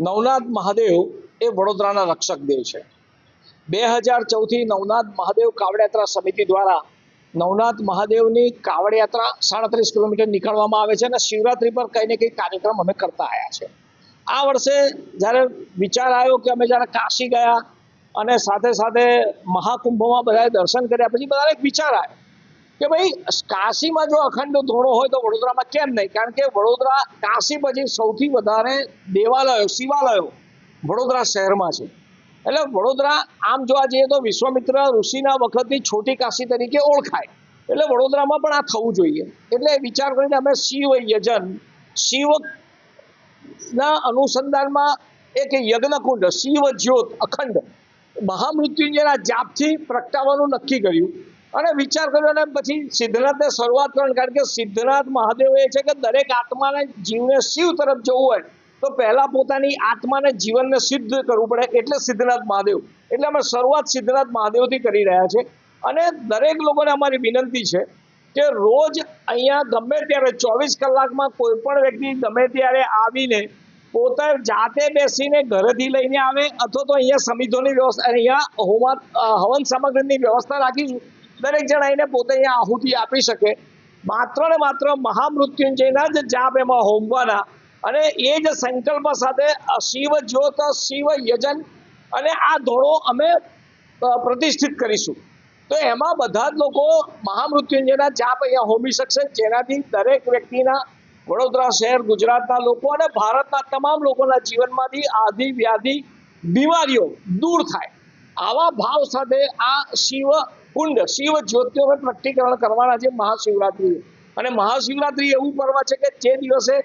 નવનાથ મહાદેવ એ વડોદરાના રક્ષક દેવ છે. બે હજાર ચૌદથી નવનાથ મહાદેવ કાવડયાત્રા સમિતિ દ્વારા નવનાથ મહાદેવની કાવડયાત્રા સાડત્રીસ કિલોમીટર નીકળવામાં આવે છે અને શિવરાત્રી પર કંઈ ને કંઈ કાર્યક્રમ અમે કરતા આવ્યા છે. આ વર્ષે જ્યારે વિચાર આવ્યો કે અમે જ્યારે કાશી ગયા અને સાથે સાથે મહાકુંભમાં બધાએ દર્શન કર્યા, પછી બધાને એક વિચાર આવ્યો કે ભાઈ, કાશીમાં જો અખંડ ધોળો હોય તો વડોદરામાં કેમ નહીં? કારણ કે વડોદરા કાશી પછી સૌથી વધારે દેવાલયો, શિવાલયો વડોદરા શહેરમાં છે. એટલે વડોદરા આમ જોવા જઈએ તો વિશ્વામિત્ર ઋષિના વખતની છોટી કાશી તરીકે ઓળખાય. એટલે વડોદરામાં પણ આ થવું જોઈએ. એટલે વિચાર કરીને અમે શિવ યજન શિવ ના અનુસંધાનમાં એક યજ્ઞકુંડ, શિવ જ્યોત અખંડ, મહામૃત્યુંજયના જાપથી પ્રગટાવવાનું નક્કી કર્યું. અને વિચાર કર્યો અને પછી સિદ્ધનાથને શરૂઆત કરવાની, કારણ કે સિદ્ધનાથ મહાદેવ એ છે કે દરેક આત્માને જીવને શિવ તરફ જવું હોય, તો પહેલા પોતાની આત્માને જીવનને સિદ્ધ કરવું પડે એટલે સિદ્ધનાથ મહાદેવ. એટલે અમે શરૂઆત સિદ્ધનાથ મહાદેવથી કરી રહ્યા છે અને દરેક લોકોને અમારી વિનંતી છે કે રોજ અહીંયા ગમે ત્યારે ચોવીસ કલાકમાં કોઈ પણ વ્યક્તિ ગમે ત્યારે આવીને પોતે જાતે બેસીને ઘરેથી લઈને આવે, અથવા તો અહીંયા સમિતિઓની વ્યવસ્થા, અહીંયા હોમા હવન સામગ્રીની વ્યવસ્થા રાખીશું દરેક જણ આવીને પોતે અહીંયા આહુતિ આપી શકે. માત્ર ને માત્ર મહામૃત્યુંજયના જ જાપ એમાં હોમવાના. અને એ જ સંકલ્પ સાથે શિવ જ્યોત, શિવ યજન અને આ ધોળો અમે પ્રતિષ્ઠિત કરીશું. તો એમાં બધા જ લોકો મહામૃત્યુંજયના જાપ અહીંયા હોમી શકશે. જેનાથી દરેક વ્યક્તિના વડોદરા શહેર, ગુજરાતના લોકો અને ભારતના તમામ લોકોના જીવનમાંથી આધિ વ્યાધિ, બીમારીઓ દૂર થાય. આવા ભાવ સાથે આ શિવ કુંડ, શિવ જ્યોતિઓને પ્રગટીકરણ કરવાના છે મહાશિવરાત્રિ. અને મહાશિવરાત્રિ એવું પર્વ છે કે જે દિવસે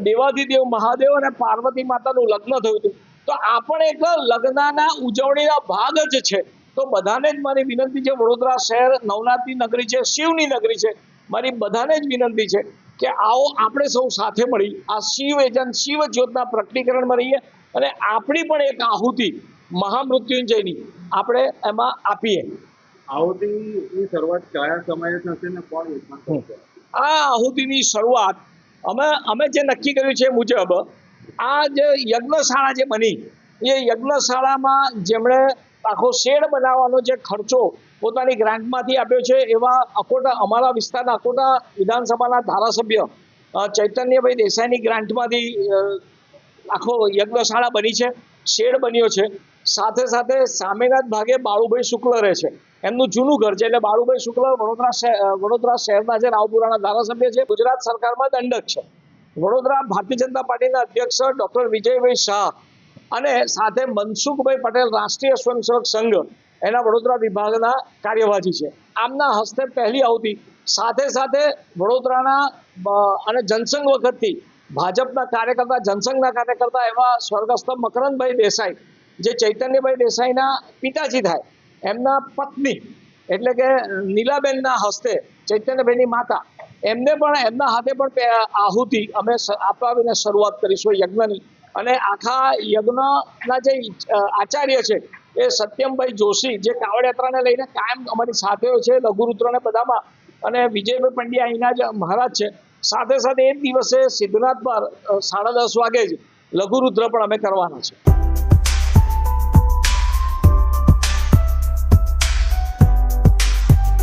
દેવાધિદેવ મહાદેવ અને પાર્વતી માતાનું લગ્ન થયું હતું. તો આ પણ એક લગ્નના ઉજવણીના ભાગ જ છે. તો બધાને જ મારી વિનંતી છે, વડોદરા શહેર નવનાથની નગરી છે, શિવની નગરી છે, મારી બધાને જ વિનંતી છે કે આવો આપણે સૌ સાથે મળી, આ શિવ એજન શિવ જ્યોતના પ્રગટીકરણમાં રહીએ અને આપણી પણ એક આહુતિ, મહામૃત્યુંજયની આપણે એમાં આપીએ. આહુતિની શરૂઆત કયા સમયે થશે ને કોણ આ આહુતિની શરૂઆત અમે અમે જે નક્કી કર્યું છે એ મુજબ આ જે યજ્ઞશાળા જે બની એ યજ્ઞશાળામાં જેમણે આખો શેડ બનાવવાનો જે ખર્ચો પોતાની ગ્રાન્ટમાંથી આપ્યો છે એવા અકોટા અમારા વિસ્તારના અકોટા વિધાનસભાના ધારાસભ્ય ચૈતન્યભાઈ દેસાઈની ગ્રાન્ટમાંથી આખો યજ્ઞશાળા બની છે શેડ બન્યો છે. સાથે સાથે સામેના જ ભાગે બાળુભાઈ શુક્લ રહે છે. એમનું જૂનું ઘર છે એટલે બાળુભાઈ શુક્લ વડોદરા વડોદરા શહેરના જે રાવપુરાના ધારાસભ્ય છે, ગુજરાત સરકારમાં દંડક છે. વડોદરા ભારતીય જનતા પાર્ટીના અધ્યક્ષ ડોક્ટર વિજયભાઈ શાહ અને સાથે મનસુખભાઈ પટેલ રાષ્ટ્રીય સ્વયંસેવક સંઘ એના વડોદરા વિભાગના કાર્યવાહી છે. આમના હસ્તે પહેલી આવતી. સાથે સાથે વડોદરાના અને જનસંઘ વખતથી ભાજપના કાર્યકર્તા, જનસંઘના કાર્યકર્તા એવા સ્વર્ગસ્થ મકરંદભાઈ દેસાઈ જે ચૈતન્યભાઈ દેસાઈના પિતાજી થાય, એમના પત્ની, એટલે કે નીલાબેનના હસ્તે, ચૈતન્યભાઈની માતા, એમને પણ એમના હાથે પણ આહુતિ અમે અપાવીને શરૂઆત કરીશું યજ્ઞની. અને આખા યજ્ઞના જે આચાર્ય છે, એ સત્યમભાઈ જોશી, જે કાવડ યાત્રાને લઈને કાયમ અમારી સાથે છે, લઘુરુદ્રને બધામાં. અને વિજયભાઈ પંડ્યા અહીંના જ મહારાજ છે. સાથે સાથે એ દિવસે સિદ્ધનાથ પર સાડા દસ વાગે જ લઘુરુદ્ર પણ અમે કરવાના છે.